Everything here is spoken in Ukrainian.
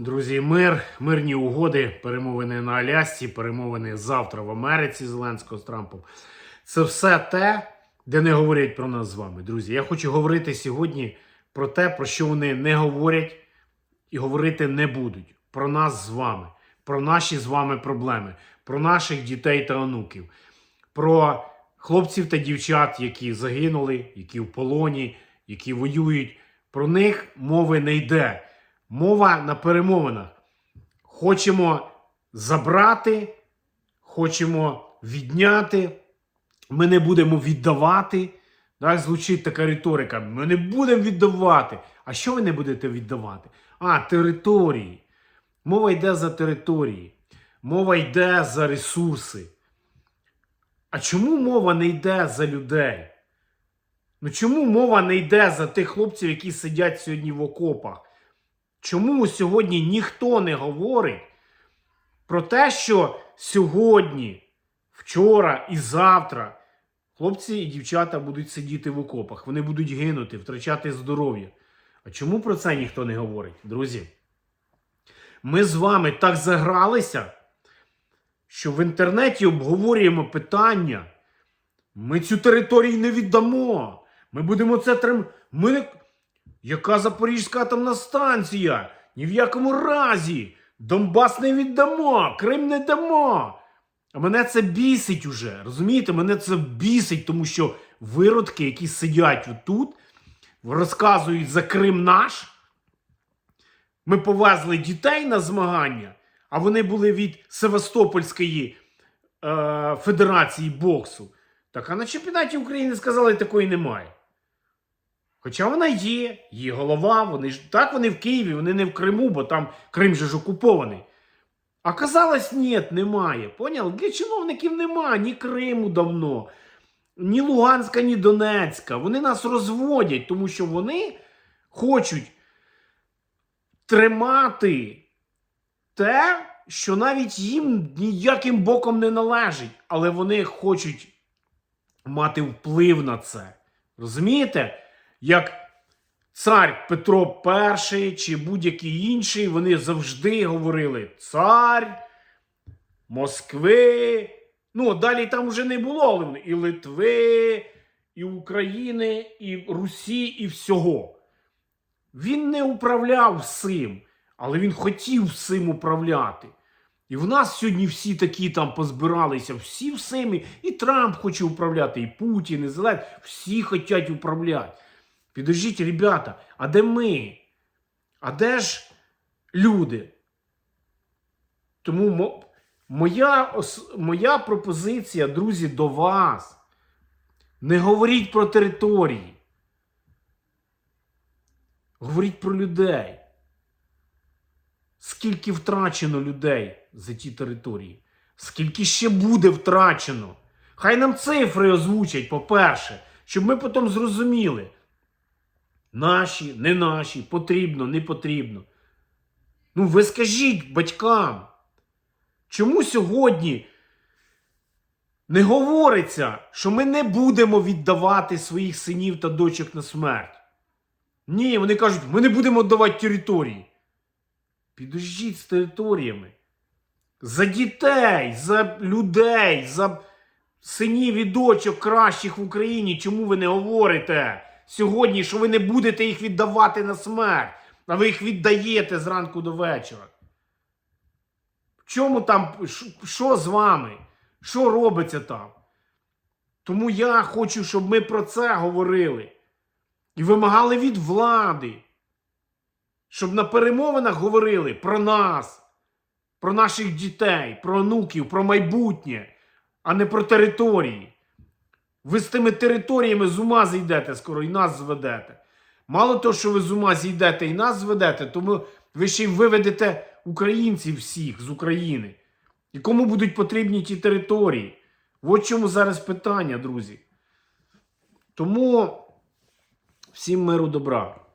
Друзі, мир, мирні угоди, перемовини на Алясці, перемовини завтра в Америці Зеленського з Трампом. Це все те, де не говорять про нас з вами. Друзі, я хочу говорити сьогодні про те, про що вони не говорять і говорити не будуть. Про нас з вами, про наші з вами проблеми, про наших дітей та онуків, про хлопців та дівчат, які загинули, які в полоні, які воюють. Про них мови не йде. Мова на перемовинах. Хочемо забрати, хочемо відняти. Ми не будемо віддавати. Так, звучить така риторика. Ми не будемо віддавати. А що ви не будете віддавати? А, території. Мова йде за території. Мова йде за ресурси. А чому мова не йде за людей? Ну чому мова не йде за тих хлопців, які сидять сьогодні в окопах? Чому сьогодні ніхто не говорить про те, що сьогодні, вчора і завтра хлопці і дівчата будуть сидіти в окопах, вони будуть гинути, втрачати здоров'я. А чому про це ніхто не говорить, друзі? Ми з вами так загралися, що в інтернеті обговорюємо питання. Ми цю територію не віддамо. Ми будемо це трим... Ми. Яка Запорізька атомна станція? Ні в якому разі. Донбас не віддамо, Крим не дамо. А мене це бісить уже. Розумієте, мене це бісить, тому що виродки, які сидять отут, розказують за Крим наш. Ми повезли дітей на змагання, а вони були від Севастопольської е, Федерації боксу. Так, а на чемпіонаті України сказали, такої немає. Хоча вона є, є голова, вони ж так вони в Києві, вони не в Криму, бо там Крим же ж окупований. А казалось, ні, немає. Поняли? Для чиновників немає ні Криму давно, ні Луганська, ні Донецька. Вони нас розводять, тому що вони хочуть тримати те, що навіть їм ніяким боком не належить, але вони хочуть мати вплив на це. Розумієте? Як цар Петро І чи будь-який інший, вони завжди говорили цар Москви. Ну, далі там вже не було але і Литви, і України, і Русі, і всього. Він не управляв всім, але він хотів всім управляти. І в нас сьогодні всі такі там позбиралися, всі всіми. І Трамп хоче управляти, і Путін, і Зеленський. Всі хочуть управляти. Підождіть, ребята, а де ми? А де ж люди? Тому мо- моя, моя пропозиція, друзі, до вас. Не говоріть про території. Говоріть про людей. Скільки втрачено людей за ті території? Скільки ще буде втрачено? Хай нам цифри озвучать, по-перше, щоб ми потім зрозуміли. Наші, не наші, потрібно, не потрібно. Ну, ви скажіть батькам, чому сьогодні не говориться, що ми не будемо віддавати своїх синів та дочок на смерть? Ні, вони кажуть, ми не будемо віддавати території. Підождіть з територіями. За дітей, за людей, за синів і дочок кращих в Україні. Чому ви не говорите сьогодні, що ви не будете їх віддавати на смерть, а ви їх віддаєте зранку до вечора? В чому там, що з вами? Що робиться там? Тому я хочу, щоб ми про це говорили і вимагали від влади, щоб на перемовинах говорили про нас, про наших дітей, про онуків, про майбутнє, а не про території. Ви з тими територіями з ума зійдете скоро і нас зведете. Мало того, що ви з ума зійдете і нас зведете, тому ви ще й виведете українців всіх з України. І кому будуть потрібні ті території? От чому зараз питання, друзі. Тому всім миру добра.